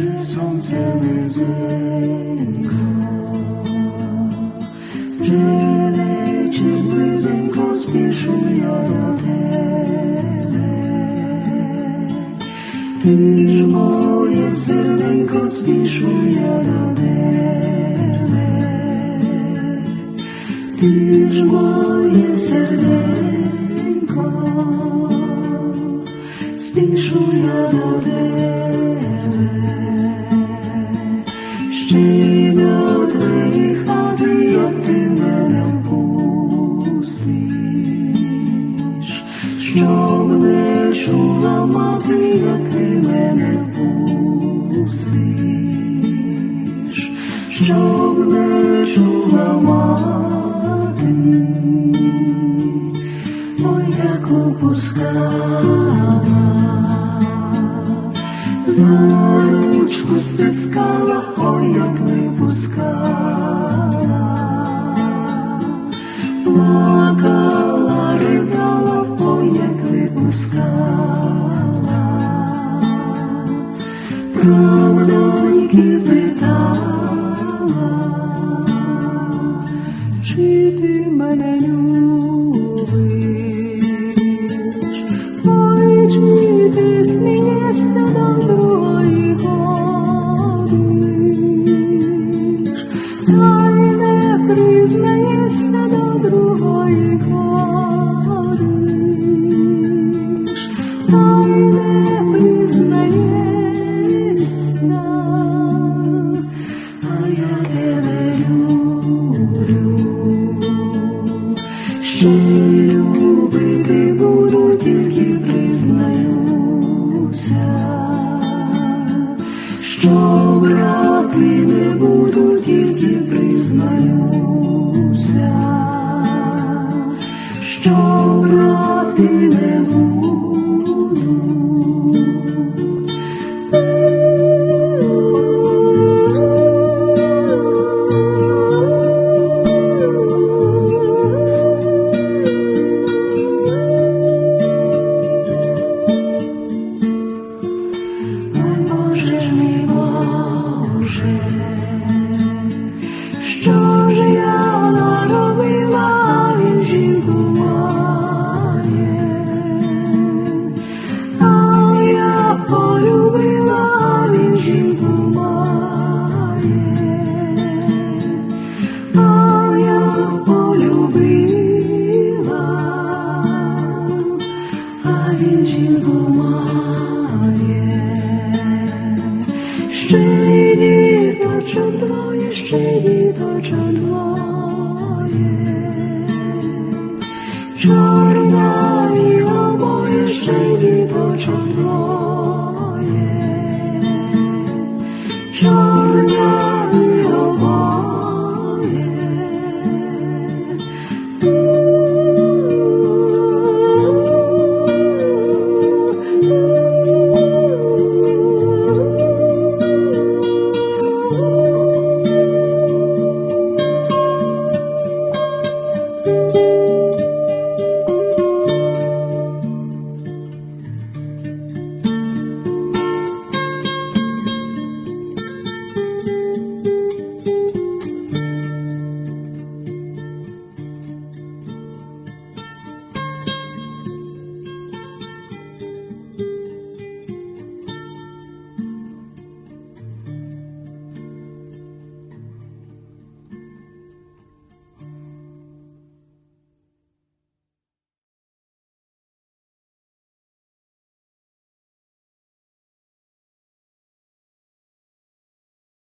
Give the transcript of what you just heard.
де сонце низенько, вже вечір близенько спішу я до тебе, ти ж моє силенько спішу я до тебе, ти ж моє серденько, спішу. Й до хати, як ти мене впустиш, щоб не чула як ти мене впустиш, щоб не чула мати, ой, як упускала, за ручку стискала, ой, як випускала плакала, ридала, ой, як випускала, правдоньки питала, чи ти мене любиш, ой, чи не признаєшся до другої ходиш, та й не признаєшся, а я тебе люблю, ще любити буду, тільки признаюся. Що брати не буду, брати не буду. щиї, точно двоє, щиї, точно двоє. Чорна і обоє, щиї, точно двоє. Чорна